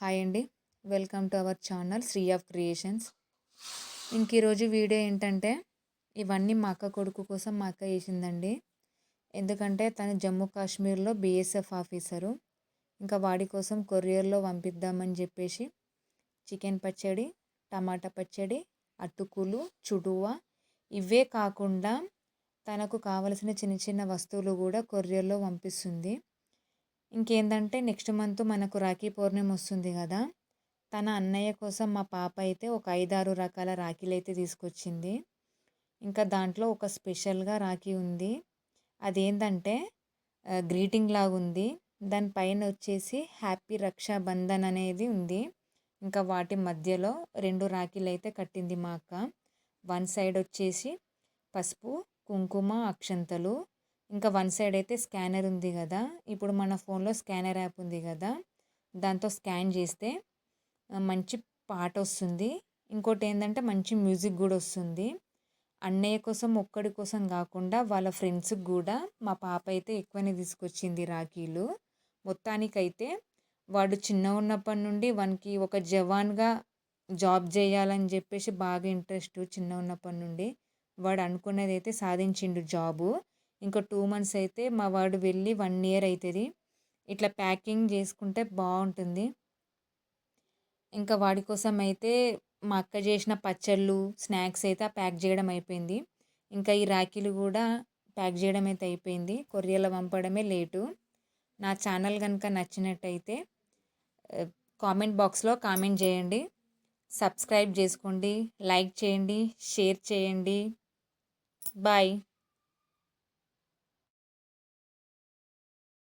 Hi అండి. Welcome to our channel Sri of creations. ఇంక ఈరోజు వీడియో ఏంటంటే ఇవన్నీ మా అక్క కొడుకు కోసం మా అక్క వేసిందండి ఎందుకంటే తను జమ్మూ కాశ్మీర్లో బీఎస్ఎఫ్ ఆఫీసరు. ఇంకా వాడి కోసం కొరియర్లో పంపిద్దామని చెప్పేసి చికెన్ పచ్చడి టమాటా పచ్చడి అటుకులు చుడువ ఇవే కాకుండా తనకు కావలసిన చిన్న చిన్న వస్తువులు కూడా కొరియర్లో పంపిస్తుంది. ఇంకేందంటే నెక్స్ట్ మంత్ మనకు రాఖీ పౌర్ణమి వస్తుంది కదా తన అన్నయ్య కోసం మా పాప అయితే ఒక ఐదారు రకాల రాఖీలు అయితే తీసుకొచ్చింది. ఇంకా దాంట్లో ఒక స్పెషల్గా రాఖీ ఉంది. అదేంటంటే గ్రీటింగ్ లాగా ఉంది దానిపైన వచ్చేసి హ్యాపీ రక్షాబంధన్ అనేది ఉంది. ఇంకా వాటి మధ్యలో రెండు రాఖీలు అయితే కట్టింది మా అక్క. వన్ సైడ్ వచ్చేసి పసుపు కుంకుమ అక్షంతలు ఇంకా వన్ సైడ్ అయితే స్కానర్ ఉంది కదా. ఇప్పుడు మన ఫోన్లో స్కానర్ యాప్ ఉంది కదా. దాంతో స్కాన్ చేస్తే మంచి పాట వస్తుంది. ఇంకోటి ఏంటంటే మంచి మ్యూజిక్ కూడా వస్తుంది. అన్నయ్య కోసం ఒక్కడి కోసం కాకుండా వాళ్ళ ఫ్రెండ్స్కి కూడా. మా పాప అయితే ఎక్కువనే తీసుకొచ్చింది రాఖీలు. మొత్తానికైతే వాడు చిన్న ఉన్నప్పటి నుండి వానికి ఒక జవాన్గా జాబ్ చేయాలని చెప్పేసి బాగా ఇంట్రెస్ట్ చిన్న ఉన్నప్పటి నుండి. వాడు అనుకున్నది అయితే సాధించిండు జాబు. ఇంకో టూ మంత్స్ అయితే మా వాడు వెళ్ళి వన్ ఇయర్ అవుతుంది ఇట్లా ప్యాకింగ్ చేసుకుంటే బాగుంటుంది. ఇంకా వాడి కోసం అయితే మా అక్క చేసిన పచ్చళ్ళు స్నాక్స్ అయితే ప్యాక్ చేయడం అయిపోయింది. ఇంకా ఈ రాఖీలు కూడా ప్యాక్ చేయడం అయితే అయిపోయింది. కొరియర్లో పంపడమే లేటు. నా ఛానల్ కనుక నచ్చినట్టయితే కామెంట్ బాక్స్లో కామెంట్ చేయండి. సబ్స్క్రైబ్ చేసుకోండి. లైక్ చేయండి. షేర్ చేయండి. బాయ్.